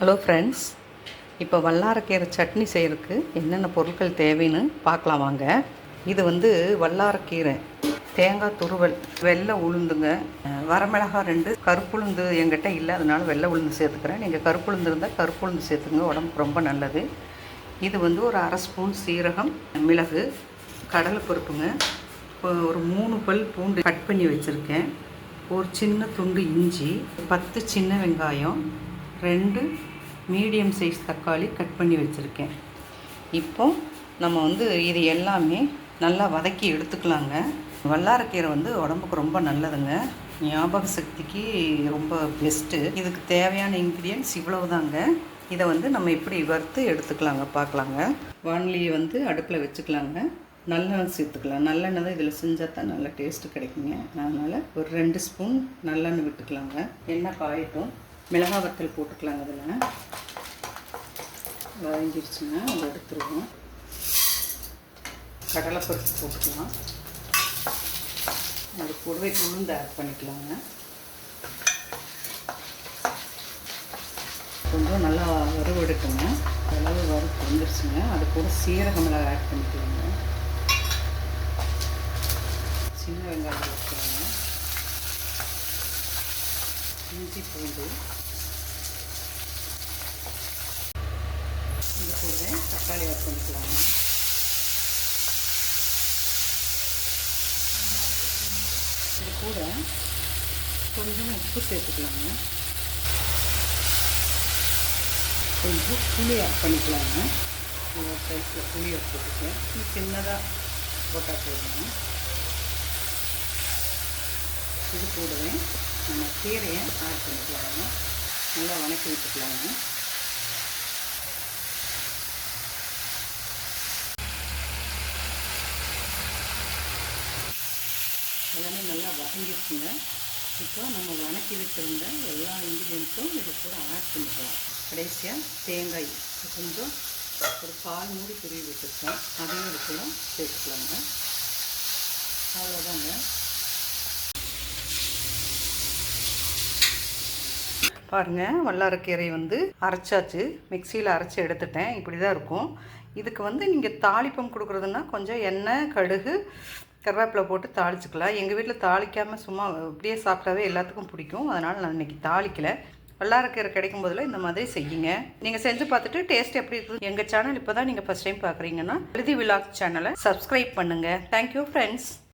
Hello friends இப்போ வல்லாரக்கீரை சட்னி செய்கிறதுக்கு என்னென்ன பொருட்கள் தேவைன்னு பார்க்கலாம் வாங்க. இது வந்து வல்லாரக்கீரை தேங்காய் துருவல் வெள்ளை உளுந்துங்க. வரமிளகா ரெண்டு கருப்புளுந்து என்கிட்ட இல்லை அதனால வெள்ளை உளுந்து சேர்த்துக்கிறேன். நீங்கள் கருப்புளுந்து இருந்தால் கருப்புளுந்து சேர்த்துங்க உடம்புக்கு ரொம்ப நல்லது. இது வந்து ஒரு அரை ஸ்பூன் சீரகம் மிளகு கடலை பருப்புங்க. இப்போ ஒரு மூணு பல் பூண்டு கட் பண்ணி வச்சுருக்கேன். ஒரு சின்ன துண்டு இஞ்சி பத்து சின்ன வெங்காயம் ரெண்டு மீடியம் சைஸ் தக்காளி கட் பண்ணி வச்சுருக்கேன். இப்போ நம்ம வந்து இது எல்லாமே நல்லா வதக்கி எடுத்துக்கலாங்க. வல்லாரக்கீரை வந்து உடம்புக்கு ரொம்ப நல்லதுங்க. ஞாபக சக்திக்கு ரொம்ப பெஸ்ட்டு இதுக்கு தேவையான இன்க்ரீடியன்ஸ் இவ்வளவுதாங்க. இதை வந்து நம்ம இப்படி வறுத்து எடுத்துக்கலாங்க பார்க்கலாங்க. வான்லியை வந்து அடுப்பில் வச்சுக்கலாங்க. நல்லெண்ணெய் சேர்த்துக்கலாம். நல்லெண்ணெய் தான் இதில் செஞ்சால் தான் நல்ல டேஸ்ட்டு கிடைக்குங்க. அதனால் ஒரு ரெண்டு ஸ்பூன் நல்லெண்ணெய் விட்டுக்கலாங்க. எண்ணெய் காயட்டும். மிளகா வத்தல் போட்டுக்கலாங்க அதில். வதங்கிருச்சுங்க அதை எடுத்துருவோம். கடலைப்பருப்பு போட்டுக்கலாம். அது கூடவே உளுந்து ஆட் பண்ணிக்கலாங்க. கொஞ்சம் நல்லா வறுவெடுக்குங்க. அளவு வறு வந்துருச்சுங்க அது கூட சீரக மிளகாய் ஆட் பண்ணிக்கலாங்க. சின்ன வெங்காயம் போட்டுக்கலாங்க இஞ்சி பூண்டு. இந்த கூட தக்காளி ஆட் பண்ணிக்கலாங்க. இது கூட கொஞ்சம் உப்பு சேர்த்துக்கலாங்க. கொஞ்சம் புளி ஆட் பண்ணிக்கலாங்க. ஒரு சைஸில் புளி ஆட் போட்டுக்கேன் இது சின்னதாக போட்டால் போதுங்க. இது கூடவே நம்ம கீரையை ஆட் பண்ணிக்கலாங்க. நல்லா வணக்கி விட்டுக்கலாங்க. எல்லாமே நல்லா வதங்கிருச்சுங்க இப்போ நம்ம வணக்கி வச்சிருந்த எல்லா இன்க்ரீடியன்ஸும் இது கூட ஆட் பண்ணிக்கலாம். கடைசியாக தேங்காய். கொஞ்சம் ஒரு பால் மூடி துருவி வச்சுருக்கோம் அதையும் இது சேர்த்துக்கலாங்க. அவ்வளோதாங்க பாருங்கள் வல்லாரக்கீரை வந்து அரைச்சாச்சு. மிக்சியில் அரைச்சி எடுத்துட்டேன். இப்படி தான் இருக்கும். இதுக்கு வந்து நீங்கள் தாளிப்பம் கொடுக்குறதுன்னா கொஞ்சம் எண்ணெய் கடுகு கருவேப்பிலை போட்டு தாளிச்சுக்கலாம். எங்கள் வீட்டில் தாளிக்காமல் சும்மா அப்படியே சாப்பிட்டாவே எல்லாத்துக்கும் பிடிக்கும். அதனால் நான் இன்றைக்கி தாளிக்கலை. வல்லாரக்கீரை கிடைக்கும் போதில் இந்த மாதிரி செய்யுங்க. நீங்கள் செஞ்சு பார்த்துட்டு டேஸ்ட் எப்படி இருக்குது எங்கள் சேனல் இப்போ தான் நீங்கள் ஃபஸ்ட் டைம் பார்க்குறீங்கன்னா எழுதி விழா சேனலை சப்ஸ்கிரைப் பண்ணுங்கள் தேங்க்யூ ஃப்ரெண்ட்ஸ்